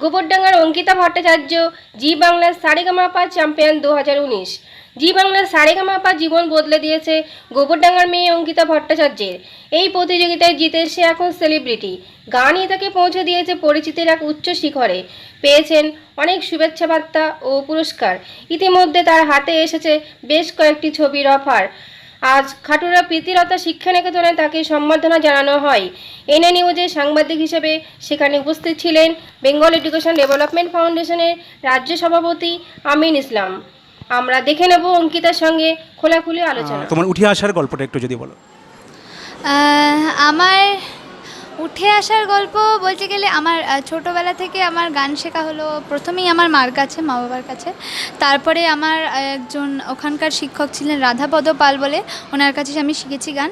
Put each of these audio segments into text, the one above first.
গোবরডাঙ্গার অঙ্কিতা ভট্টাচার্য, জি বাংলার সারেগামাপা চ্যাম্পিয়ন দু হাজার উনিশ। জি বাংলার সারেগামাপা জীবন বদলে দিয়েছে গোবরডাঙ্গার মেয়ে অঙ্কিতা ভট্টাচার্যের। এই প্রতিযোগিতায় জিতে সে এখন সেলিব্রিটি। গানই তাকে পৌঁছে দিয়েছে পরিচিতির এক উচ্চ শিখরে। পেয়েছেন অনেক শুভেচ্ছা বার্তা ও পুরস্কার। ইতিমধ্যে তার হাতে এসেছে বেশ কয়েকটি ছবির অফার। আজ খাটুরা প্রীতিলতা শিক্ষানিকেতনে তাকে সম্বর্ধনা জানানো হয়। এনএ নিউজে সাংবাদিক হিসেবে সেখানে উপস্থিত ছিলেন বেঙ্গল এডুকেশন ডেভেলপমেন্ট ফাউন্ডেশনের রাজ্য সভাপতি আমিন ইসলাম। আমরা দেখে নেব অঙ্কিতার সঙ্গে খোলাখুলি আলোচনা। তোমার উঠে আসার গল্পটা একটু যদি বলো। আমার উঠে আসার গল্প বলতে গেলে আমার ছোটোবেলা থেকে আমার গান শেখা হলো প্রথমেই আমার মার কাছে, মা বাবার কাছে। তারপরে আমার একজন ওখানকার শিক্ষক ছিলেন রাধাপদ পাল বলে, ওনার কাছে আমি শিখেছি গান।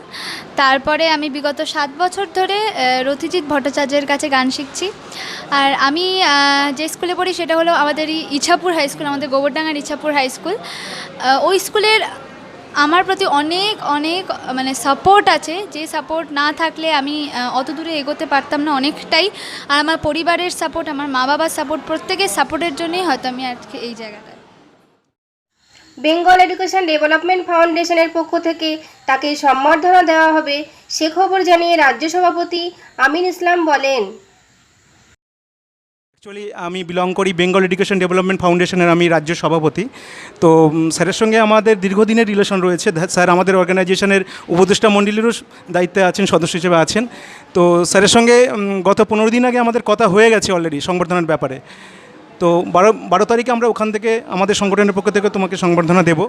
তারপরে আমি বিগত সাত বছর ধরে রথিজিৎ ভট্টাচার্যের কাছে গান শিখছি। আর আমি যে স্কুলে পড়ি সেটা হলো আমাদের ইছাপুর হাই স্কুল, আমাদের গোবরডাঙ্গার ইছাপুর হাই স্কুল। ওই স্কুলের আমার প্রতি অনেক অনেক মানে সাপোর্ট আছে। যে সাপোর্ট না থাকলে আমি অত দূরে এগোতে পারতাম না অনেকটাই। আর আমার পরিবারের সাপোর্ট আমার মা বাবার সাপোর্ট প্রত্যেকের সাপোর্টের জন্যই হয়তো আমি আজকে এই জায়গাটায়। বেঙ্গল এডুকেশন ডেভেলপমেন্ট ফাউন্ডেশনের পক্ষ থেকে তাকে সম্বর্ধনা দেওয়া হবে। সে খবর জানিয়ে রাজ্য সভাপতি আমিন ইসলাম বলেন অ্যাকচুয়ালি আমি বিলং করি বেঙ্গল এডুকেশন ডেভেলপমেন্ট ফাউন্ডেশনের আমি রাজ্য সভাপতি। তো স্যারের সঙ্গে আমাদের দীর্ঘদিনের রিলেশন রয়েছে। স্যার আমাদের অর্গানাইজেশনের উপদেষ্টা মণ্ডলীরও দায়িত্বে আছেন, সদস্য হিসেবে আছেন। তো, স্যারের সঙ্গে গত পনেরো দিন আগে আমাদের কথা হয়ে গেছে অলরেডি সংবর্ধনার ব্যাপারে। তো, বারো বারো তারিখে আমরা ওখান থেকে আমাদের সংগঠনের পক্ষ থেকে তোমাকে সংবর্ধনা দেবো।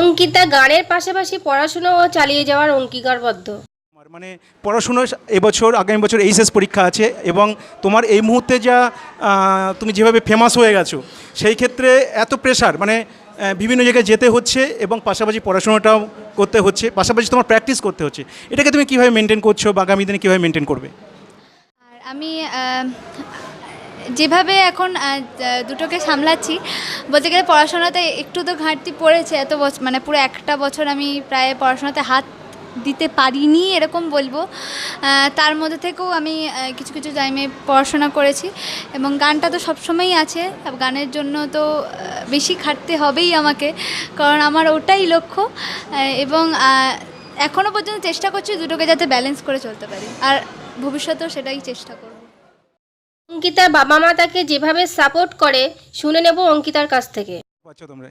অঙ্কিতা গানের পাশাপাশি পড়াশুনোও চালিয়ে যাওয়ার অঙ্গীকারবদ্ধ। আমার মানে পড়াশুনো এবছর, আগামী বছর এইচএস পরীক্ষা আছে এবং তোমার এই মুহূর্তে যা তুমি যেভাবে ফেমাস হয়ে গেছো, সেই ক্ষেত্রে এত প্রেশার মানে বিভিন্ন জায়গায় যেতে হচ্ছে এবং পাশাপাশি পড়াশোনাটাও করতে হচ্ছে, পাশাপাশি তোমার প্র্যাকটিস করতে হচ্ছে। এটাকে তুমি কীভাবে মেনটেন করছ বা আগামী দিনে কীভাবে মেনটেন করবে? আর আমি যেভাবে এখন দুটোকে সামলাচ্ছি, বলতে গেলে পড়াশোনাতে একটু তো ঘাটতি পড়েছে এত বছর মানে পুরো একটা বছর আমি প্রায় পড়াশোনাতে হাত দিতে পারিনি এরকম বলব। তার মধ্যে থেকেও আমি কিছু কিছু টাইমে পড়াশোনা করেছি এবং গানটা তো সবসময়ই আছে গানের জন্য তো বেশি খাটতে হবেই আমাকে কারণ আমার ওটাই লক্ষ্য। এবং এখনও পর্যন্ত চেষ্টা করছি দুটোকে যাতে ব্যালেন্স করে চলতে পারি আর ভবিষ্যতেও সেটাই চেষ্টা করব। অঙ্কিতার বাবা মা তাকে যেভাবে সাপোর্ট করে শুনে নেব অঙ্কিতার কাছ থেকে। তোমরা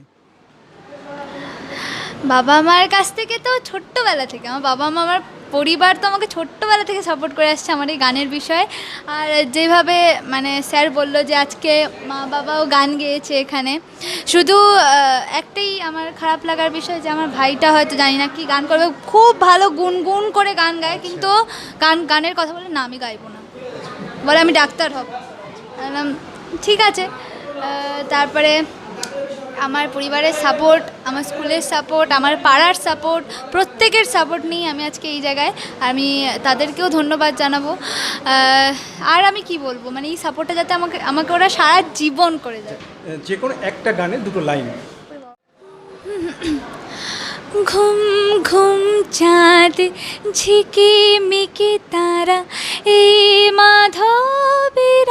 বাবা মার কাছ থেকে তো ছোট্টবেলা থেকে আমার বাবা মা আমার পরিবার তো আমাকে ছোট্টবেলা থেকে সাপোর্ট করে আসছে আমার এই গানের বিষয়ে। আর যেভাবে মানে স্যার বলল যে আজকে মা বাবাও গান গেয়েছে এখানে। শুধু একটাই আমার খারাপ লাগার বিষয় যে আমার ভাইটা হয়তো জানি না কি গান করবে। খুব ভালো গুনগুন করে গান গায় কিন্তু গান গানের কথা বলে না আমি গাইবো না। বলে আমি ডাক্তার হব। ঠিক আছে। তারপরে আমার পরিবারের সাপোর্ট আমার স্কুলের সাপোর্ট আমার পাড়ার সাপোর্ট প্রত্যেকের সাপোর্ট নিয়ে আমি আজকে এই জায়গায় আমি তাদেরকেও ধন্যবাদ জানাব। আর আমি কি বলব? মানে এই সাপোর্টটা যাতে আমাকে আমাকে ওরা সারা জীবন করে দেয়। যে কোনো একটা গানে দুটো লাইন। ঘুম ঘুম চাঁদ ঝিকে মিকে তারা এই মাধবের।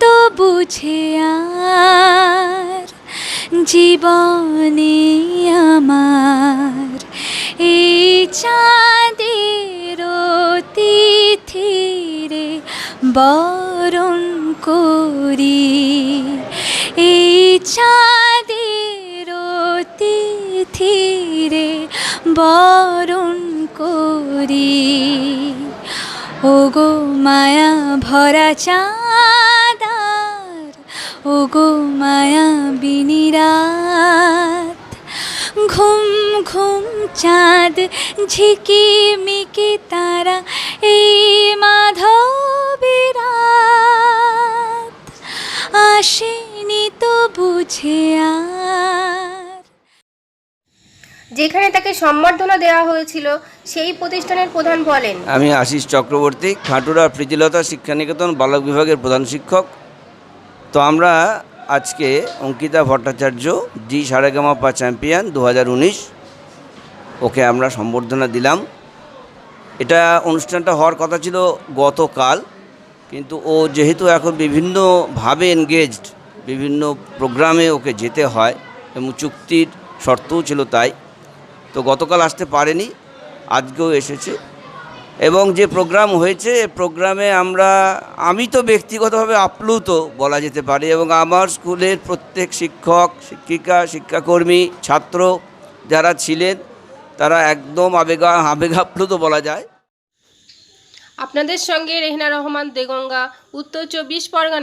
তো বুঝে আর জীবনে আমার এই চাঁদের তিথিরে বরণ করি। এই চাঁদের তিথিরে বরণ করি। ওগো মায়া ভরা চাঁদার ওগো মায়া বিনিরাত ঘুম ঘুম চাঁদ ঝিকি মিকি তারা এই মাধবীরাত। আসেনি তো বুঝে যেখানে তাকে সম্বর্ধনা দেওয়া হয়েছিল সেই প্রতিষ্ঠানের প্রধান বলেন। আমি আশিস চক্রবর্তী খাটুরা প্রীতিলতা শিক্ষানিকেতন বালক বিভাগের প্রধান শিক্ষক। তো আমরা আজকে অঙ্কিতা ভট্টাচার্য জি সারেগামাপা চ্যাম্পিয়ন দু হাজার উনিশ, ওকে আমরা সম্বর্ধনা দিলাম। এটা অনুষ্ঠানটা হওয়ার কথা ছিল গতকাল, কিন্তু ও যেহেতু এখন বিভিন্নভাবে এনগেজড বিভিন্ন প্রোগ্রামে ওকে যেতে হয় এবং চুক্তির শর্তও ছিল তাই, তো গতকাল আসতে পারেনি, আজকেও এসেছে। এবং যে প্রোগ্রাম হয়েছে প্রোগ্রামে আমরা, আমি তো ব্যক্তিগতভাবে আপ্লুত বলা যেতে পারি এবং আমার স্কুলের প্রত্যেক শিক্ষক, শিক্ষিকা, শিক্ষাকর্মী, ছাত্র যারা ছিলেন, তারা একদম আবেগা, আবেগাপ্লুত বলা যায়। আপনাদের সঙ্গে রেহনা রহমান দেগঙ্গা, উত্তর চব্বিশ পরগনা